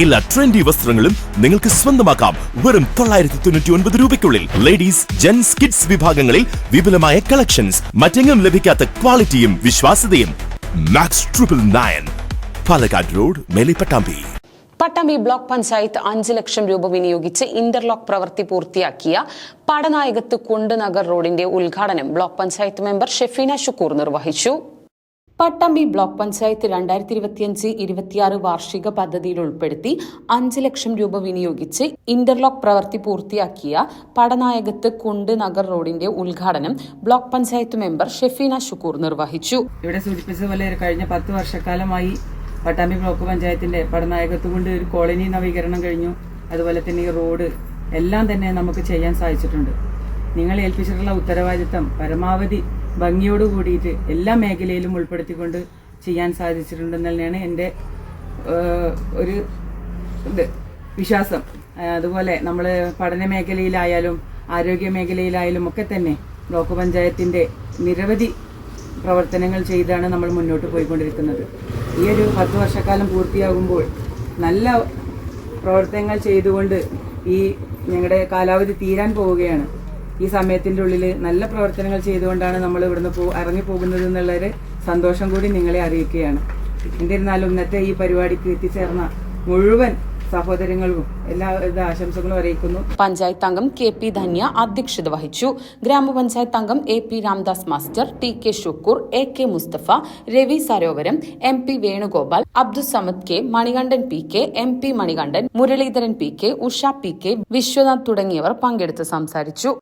എല്ലാ ട്രെൻഡി വസ്ത്രങ്ങളും നിങ്ങൾക്ക് സ്വന്തമാക്കാം. വെറും തൊള്ളായിരത്തി തൊണ്ണൂറ്റി ഒൻപത് രൂപയ്ക്കുള്ളിൽ ലേഡീസ് ജെന്റ്സ് കിഡ്സ് വിഭാഗങ്ങളിൽ വിപുലമായ കളക്ഷൻസ് മറ്റെങ്ങും ലഭിക്കാത്ത ക്വാളിറ്റിയും വിശ്വാസ്യതയും. Max triple nine Palakkad road Melipattambi. Pattambi block panchayat അഞ്ച് ലക്ഷം രൂപ വിനിയോഗിച്ച് ഇന്റർലോക്ക് പ്രവൃത്തി പൂർത്തിയാക്കിയ പടനായകത്ത് കൊണ്ടുനഗർ റോഡിന്റെ ഉദ്ഘാടനം ബ്ലോക്ക് പഞ്ചായത്ത് മെമ്പർ ഷെഫീന ഷുക്കൂർ നിർവഹിച്ചു. പട്ടാമ്പി ബ്ലോക്ക് പഞ്ചായത്ത് രണ്ടായിരത്തി ഇരുപത്തിയഞ്ച് ഇരുപത്തിയാറ് വാർഷിക പദ്ധതിയിൽ ഉൾപ്പെടുത്തി അഞ്ച് ലക്ഷം രൂപ വിനിയോഗിച്ച് ഇന്റർലോക്ക് പ്രവൃത്തി പൂർത്തിയാക്കിയ പടനായകത്ത് കുണ്ട് നഗർ റോഡിന്റെ ഉദ്ഘാടനം ബ്ലോക്ക് പഞ്ചായത്ത് മെമ്പർ ഷെഫീന ഷുക്കൂർ നിർവഹിച്ചു. ഇവിടെ സൂചിപ്പിച്ചതുപോലെ കഴിഞ്ഞ പത്ത് വർഷക്കാലമായി പട്ടാമ്പി ബ്ലോക്ക് പഞ്ചായത്തിന്റെ പടനായകത്ത് കൊണ്ട് ഒരു കോളനി നവീകരണം കഴിഞ്ഞു. അതുപോലെ തന്നെ ഈ റോഡ് എല്ലാം തന്നെ നമുക്ക് ചെയ്യാൻ സാധിച്ചിട്ടുണ്ട്. നിങ്ങൾ ഏൽപ്പിച്ചിട്ടുള്ള ഉത്തരവാദിത്തം പരമാവധി ഭംഗിയോട് കൂടിയിട്ട് എല്ലാ മേഖലയിലും ഉൾപ്പെടുത്തിക്കൊണ്ട് ചെയ്യാൻ സാധിച്ചിട്ടുണ്ടെന്ന് തന്നെയാണ് എന്റെ ഒരു ഇത് വിശ്വാസം. അതുപോലെ നമ്മൾ പഠന മേഖലയിലായാലും ആരോഗ്യ മേഖലയിലായാലും ഒക്കെ തന്നെ ബ്ലോക്ക് പഞ്ചായത്തിന്റെ നിരവധി പ്രവർത്തനങ്ങൾ ചെയ്താണ് നമ്മൾ മുന്നോട്ട് പോയിക്കൊണ്ടിരിക്കുന്നത്. ഈ ഒരു പത്ത് വർഷക്കാലം പൂർത്തിയാകുമ്പോൾ നല്ല പ്രവർത്തനങ്ങൾ ചെയ്തുകൊണ്ട് ഈ ഞങ്ങളുടെ കാലാവധി തീരാൻ പോവുകയാണ്. ഈ സമയത്തിന്റെ ഉള്ളിൽ നല്ല പ്രവർത്തനങ്ങൾ ചെയ്തുകൊണ്ടാണ് നമ്മൾ ഇവിടുന്ന് പോ ഇറങ്ങി പോകുന്നത് എന്നുള്ളൊരു സന്തോഷം കൂടി നിങ്ങളെ അറിയിക്കുകയാണ്. എന്നിരുന്നാലും ഇന്നത്തെ ഈ പരിപാടിക്ക് എത്തിച്ചേർന്ന മുഴുവൻ ആശംസകളും അറിയിക്കുന്നു. പഞ്ചായത്ത് അംഗം കെ പി ധന്യ അധ്യക്ഷത വഹിച്ചു. ഗ്രാമപഞ്ചായത്ത് അംഗം A P Ramdas master T K Shukkur A K Musthafa Ravi Sarovaram M P Venugopal Abdussamad K Manikandan P K M P Manikandan Muraleedharan P K Usha P K Viswanath തുടങ്ങിയവർ പങ്കെടുത്ത് സംസാരിച്ചു.